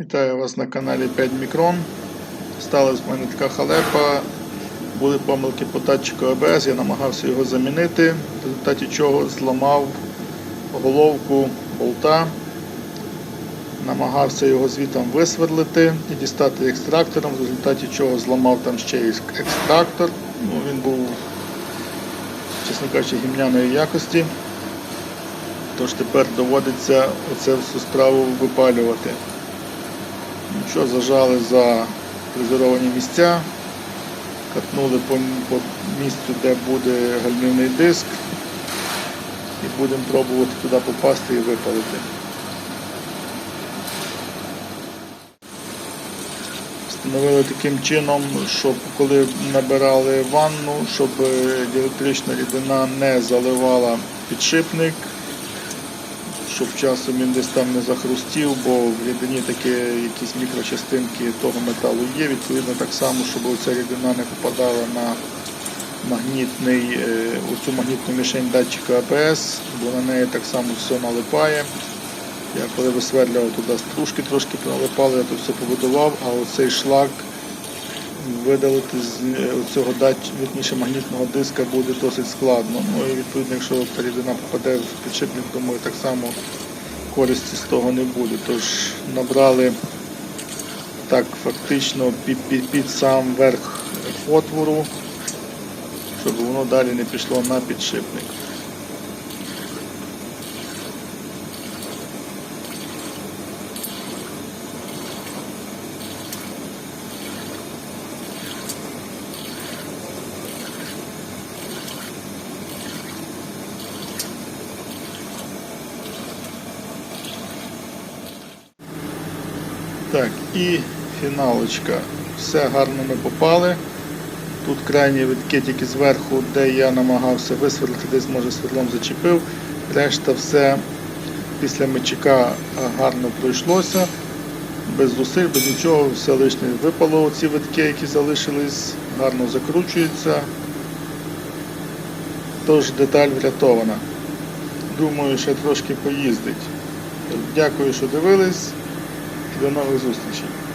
Вітаю вас на каналі 5 Мікрон. Сталася в мене така халепа. Були помилки по датчику АБС, я намагався його замінити, в результаті чого зламав головку болта. Намагався його звітом висверлити і дістати екстрактором, в результаті чого зламав там ще й екстрактор. Ну, він був, чесно кажучи, гімняної якості. Тож тепер доводиться оце всю справу випалювати. Що, зажали за фрезеровані місця, катнули по, по місцю, де буде гальмівний диск, і будемо пробувати туди попасти і випалити. Встановили таким чином, щоб коли набирали ванну, щоб е, діелектрична рідина не заливала підшипник, щоб часом він десь там не захрустів, бо в рідині такі якісь мікрочастинки того металу є. Відповідно, так само, щоб ця рідина не попадала на магнітний, е, оцю магнітну мішень датчика АБС, бо на неї так само все налипає. Я коли висверлював туди стружки трошки поналипали, я то все побудував, а оцей шлак видалити з е, цього вірніше, магнітного диска буде досить складно. Ну і відповідно, якщо рідина попаде в підшипник, думаю, так само користі з того не буде. Тож набрали так фактично під, під, під сам верх отвору, щоб воно далі не пішло на підшипник. Так, і фіналочка. Все гарно ми попали. Тут крайні витки тільки зверху, де я намагався висверлити, десь може свердлом зачепив. Решта все після мечика гарно пройшлося. Без зусиль, без нічого, все лишнє випало, оці витки, які залишились, гарно закручуються. Тож деталь врятована. Думаю, ще трошки поїздить. Дякую, що дивились. До нових зустрічей.